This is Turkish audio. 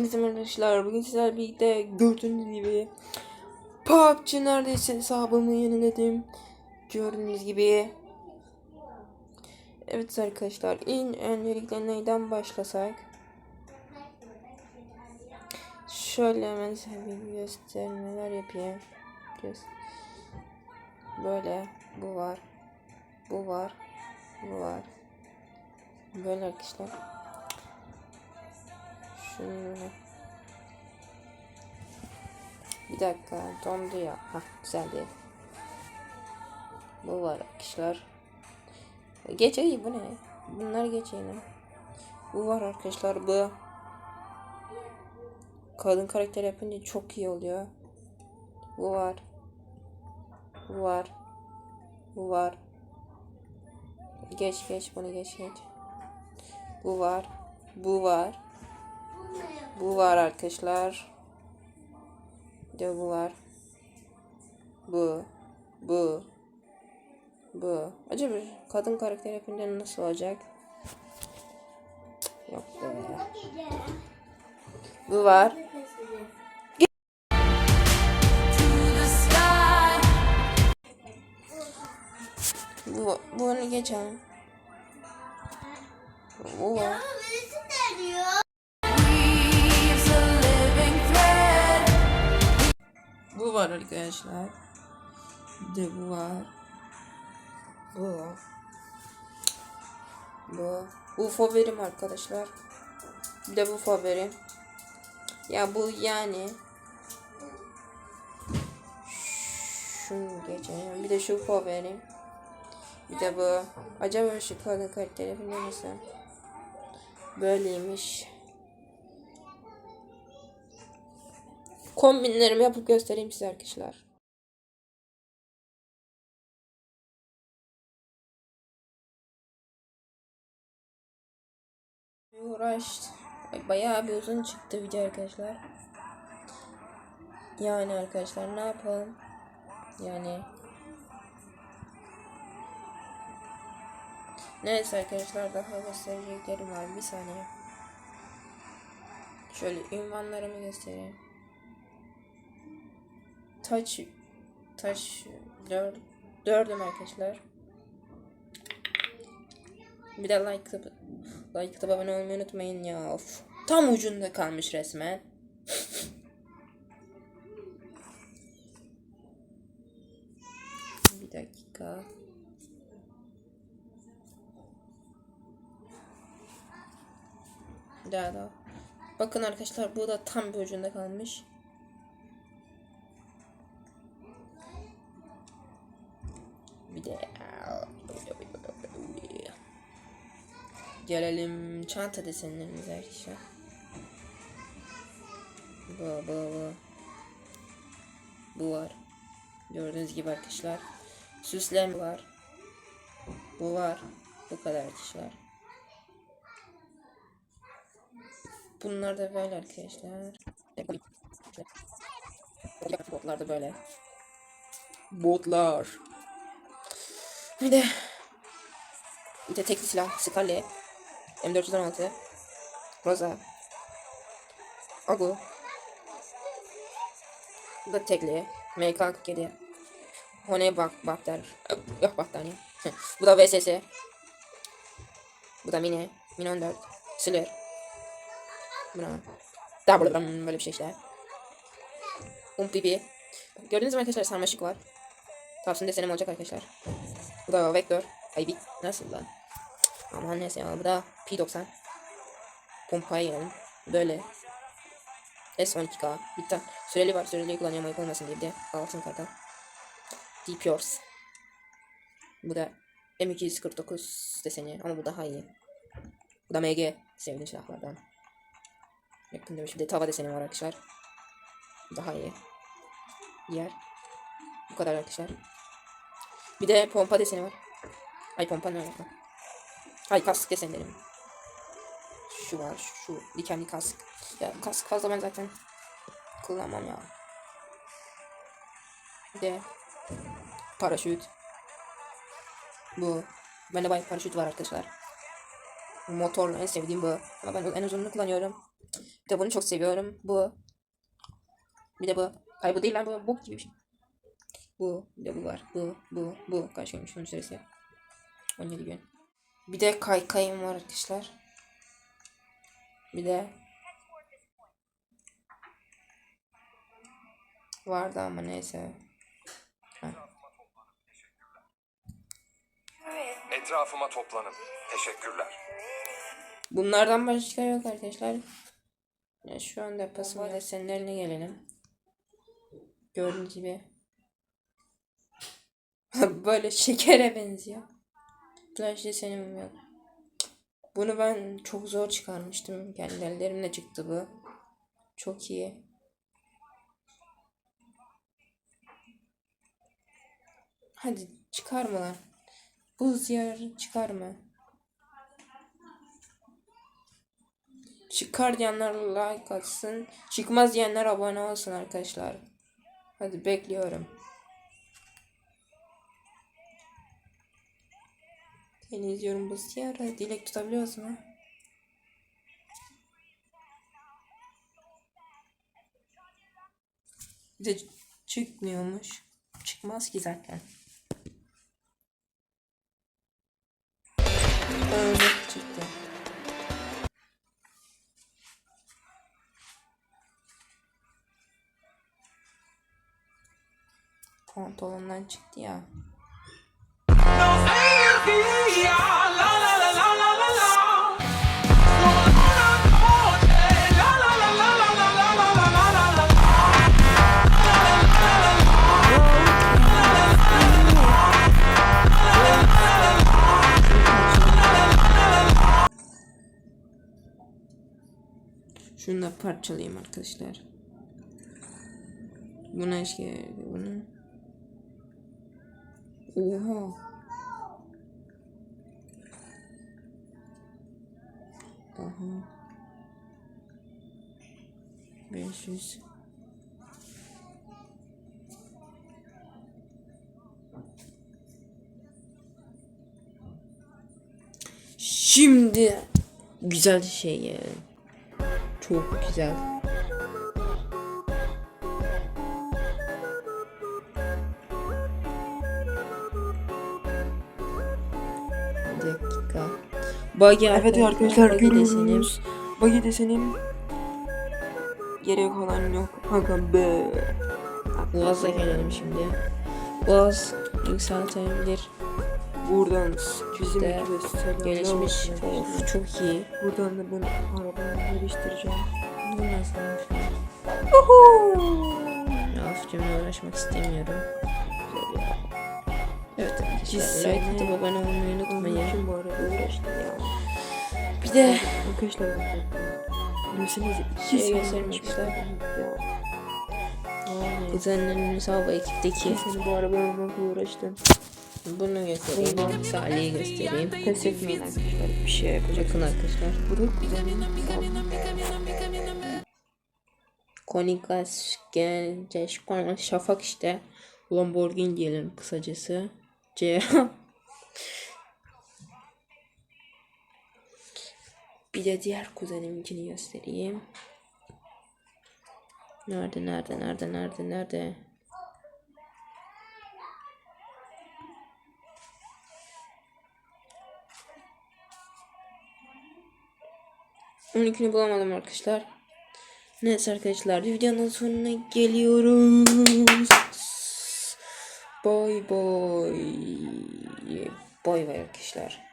Hepinize merhaba arkadaşlar. Bugün sizlerle birlikte gördüğünüz gibi PUBG neredeyse hesabımı yeniledim. Gördüğünüz gibi. Evet arkadaşlar. En öncelikle neyden başlasak? Şöyle hemen size bir göstermeler yapayım. Böyle. Bu var. Bu var. Bu var. Böyle arkadaşlar. Şunu. Bir dakika dondu ya. Hah güzeldi. Bu var arkadaşlar. Geç iyi bu ne? Bunları geçelim. Bu var arkadaşlar bu. Kadın karakter yapınca çok iyi oluyor. Bu var. Bu var. Bu var. Geç geç bunu geç geç. Bu var. Bu var. Bu var arkadaşlar. De bu var. Bu. Bu. Bu. Acaba kadın karakter yapınca nasıl olacak? Yok be. Bu var. Bu, bunu geçelim. Bu var. Bu var arkadaşlar. Bir de bu var. Bu. Bu. Bu favorim arkadaşlar. Bir de bu favorim. Ya bu yani. Şunu geçelim. Bir de şu favorim. Bir de bu. Acaba şu kadın falan nasıl? Böyleymiş. Kombinlerimi yapıp göstereyim size arkadaşlar. Uğraştı. Ay, Bayağı bir uzun çıktı video arkadaşlar. Yani arkadaşlar ne yapalım? Yani Neyse arkadaşlar daha göstereceklerim var. Bir saniye. Şöyle ünvanlarımı göstereyim. Taç taş dör, dördüm arkadaşlar. Bir de like atıp like atıp abone olmayı unutmayın ya. Of. Tam ucunda kalmış resmen. Bir dakika. Daha daha. Bakın arkadaşlar bu da tam bir ucunda kalmış. Gelelim çanta desenlerimize arkadaşlar. Bu bu bu. Bu var. Gördüğünüz gibi arkadaşlar. Süslem var. Bu var. Bu kadar arkadaşlar. Bunlar da böyle arkadaşlar. Botlar da böyle. Botlar. Bir de bir de tekli silah. Scarlet. M416 Rosa. Agu. Bu da tekli. MK47 Hone bak Bakter. Yok Baktani Bu da VSS Bu da Mine Mine 14 Slayer Buna. Daha böyle böyle bir şey işte. Um pipi Gördüğünüz gibi arkadaşlar sarmaşık var. Tavsın desenim olacak arkadaşlar bu da vektör. Ay bir nasıl lan? Aman neyse ya bu da P90. Pompaya gelelim. Böyle. S12K. Bir tane süreli var. Süreli kullanıyorum ayıp olmasın diye bir de altın karta. Deep Yours. Bu da M249 deseni ama bu daha iyi. Bu da MG sevdiğim silahlardan. Yakında bir de tava deseni var arkadaşlar. Daha iyi. Diğer. Bu kadar arkadaşlar. Bir de pompa deseni var. Ay pompa ne alaka? Ay kask desenlerim. Şu var şu dikenli kask. Ya kask fazla ben zaten kullanmam ya. Bir de paraşüt. Bu. Bende bayağı paraşüt var arkadaşlar. Motorla en sevdiğim bu. Ama ben en uzununu kullanıyorum. Bir de bunu çok seviyorum. Bu. Bir de bu. Hayır bu değil lan bu. Bok gibi bir şey. Bu. Bir de bu var. Bu. Bu. Bu. Kaç günmüş bunun süresi? 17 gün. Bir de kaykayım var arkadaşlar. Bir de vardı ama neyse. Etrafıma toplanın. Teşekkürler. Bunlardan başka yok arkadaşlar. Ya şu anda pasım desenlerine gelelim. Gördüğünüz gibi. Böyle şekere benziyor. Flash desenim yok. Bunu ben çok zor çıkarmıştım. Kendi ellerimle çıktı bu. Çok iyi. Hadi çıkarma lan. Buz yarı çıkarma. Çıkar diyenler like atsın. Çıkmaz diyenler abone olsun arkadaşlar. Hadi bekliyorum. Seni izliyorum bu siyara. Dilek tutabiliyoruz mu? Bir de çıkmıyormuş. Çıkmaz ki zaten. Evet çıktı. Pantolondan çıktı ya. Şunu da parçalayayım arkadaşlar. Buna eşki bunu. Oha. Aha. 500. Şimdi güzel şey yani. Çok güzel. Buggy Evet arkadaşlar buggy desenim. görüyorsunuz. Bagi desenim. Gerek olan yok. Aga be. Boğaz'a gelelim şimdi. Boğaz yükseltebilir. Buradan çizim De Gelişmiş. Of çok iyi. Buradan da ben arabamı geliştireceğim. Bu nasılmış? Ya of cümle uğraşmak istemiyorum. Evet arkadaşlar. Like atıp abone olmayı unutmayın. bu arada uğraştım ya. Bir de Arkadaşlar. Bilirsiniz iki Şey. Yani. kuzenlerimiz hava ekipteki sene bu araba almakla uğraştım. bunu göstereyim. Salih'i göstereyim. Pes etmeyin arkadaşlar. Bir şey yapacak. Bakın arkadaşlar. Bu da kuzenim. Konikas Genceş Şafak işte. Lamborghini diyelim kısacası. C. Bir de diğer kuzeniminkini göstereyim. Nerede nerede nerede nerede nerede? Onunkini bulamadım arkadaşlar. Neyse arkadaşlar videonun sonuna geliyoruz. Boy boy. Boy boy arkadaşlar.